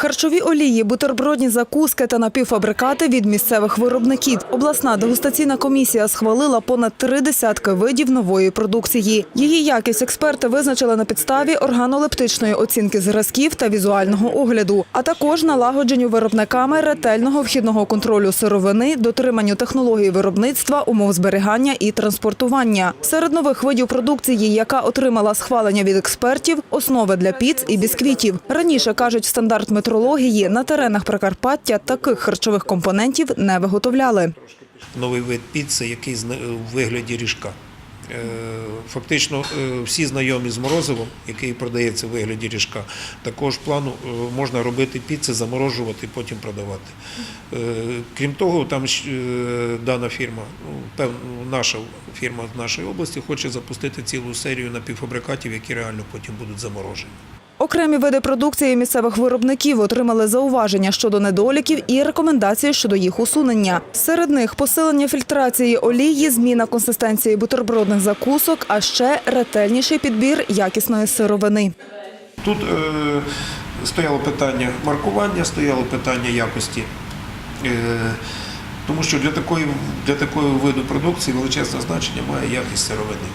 Харчові олії, бутербродні закуски та напівфабрикати від місцевих виробників. Обласна дегустаційна комісія схвалила понад три десятки видів нової продукції. Її якість експерти визначили на підставі органолептичної оцінки зразків та візуального огляду, а також налагодженню виробниками ретельного вхідного контролю сировини, дотриманню технології виробництва, умов зберігання і транспортування. Серед нових видів продукції, яка отримала схвалення від експертів, основи для піц і бісквітів. Раніше кажуть, стандарт метрології на теренах Прикарпаття таких харчових компонентів не виготовляли. новий вид піци, який в вигляді ріжка. Е, Фактично е, всі знайомі з морозивом, який продається в вигляді ріжка, також плану е, можна робити піци, заморожувати, потім продавати. Крім того, там дана фірма, ну, наша фірма з нашої області хоче запустити цілу серію напівфабрикатів, які реально потім будуть заморожені. Окремі види продукції місцевих виробників отримали зауваження щодо недоліків і рекомендації щодо їх усунення. Серед них посилення фільтрації олії, зміна консистенції бутербродних закусок, а ще ретельніший підбір якісної сировини. Тут е, стояло питання маркування, стояло питання якості. Е, тому що для такої, для такої виду продукції величезне значення має якість сировини.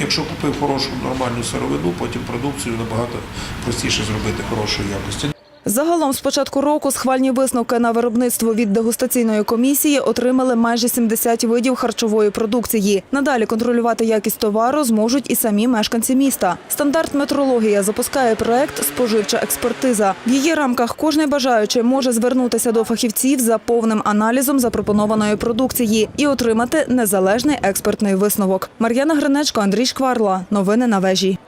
Якщо купив хорошу нормальну сировину, потім продукцію набагато простіше зробити хорошої якості. Загалом з початку року схвальні висновки на виробництво від дегустаційної комісії отримали майже 70 видів харчової продукції. Надалі контролювати якість товару зможуть і самі мешканці міста. Стандарт метрологія запускає проект Споживча експертиза. В її рамках кожний бажаючий може звернутися до фахівців за повним аналізом запропонованої продукції і отримати незалежний експертний висновок. Мар'яна Гринечко, Андрій Шкварла. Новини на вежі.